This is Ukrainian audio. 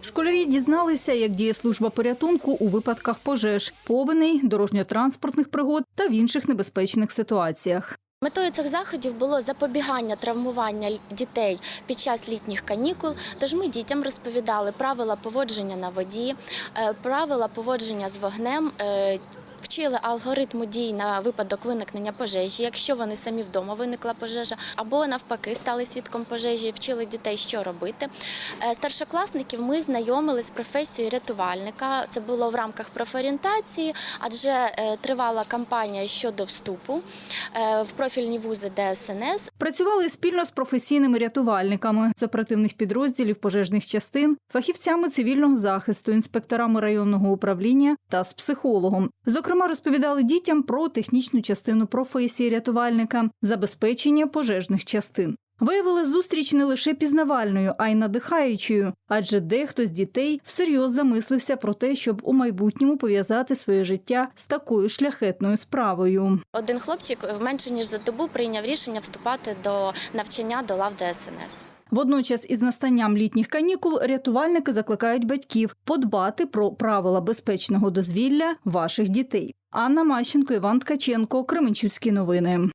Школярі дізналися, як діє служба порятунку у випадках пожеж, повеней, дорожньо-транспортних пригод та в інших небезпечних ситуаціях. Метою цих заходів було запобігання травмування дітей під час літніх канікул. Тож ми дітям розповідали правила поводження на воді, е, правила поводження з вогнем. Е, Вчили алгоритму дій на випадок виникнення пожежі, якщо вони самі вдома виникла пожежа, або навпаки стали свідком пожежі, вчили дітей, що робити. Е, Старшокласників ми знайомили з професією рятувальника. Це було в рамках профорієнтації, адже е, тривала кампанія щодо вступу е, в профільні вузи ДСНС. Працювали спільно з професійними рятувальниками з оперативних підрозділів пожежних частин, фахівцями цивільного захисту, інспекторами районного управління та з психологом. Зокрема, розповідали дітям про технічну частину професії рятувальника, забезпечення пожежних частин. Виявили зустріч не лише пізнавальною, а й надихаючою, адже дехто з дітей всерйоз замислився про те, щоб у майбутньому пов'язати своє життя з такою шляхетною справою. Один хлопчик менше ніж за добу прийняв рішення вступати до навчання до лав ДСНС. Водночас, із настанням літніх канікул рятувальники закликають батьків подбати про правила безпечного дозвілля ваших дітей. Анна Мащенко, Іван Ткаченко, Кременчуцькі новини.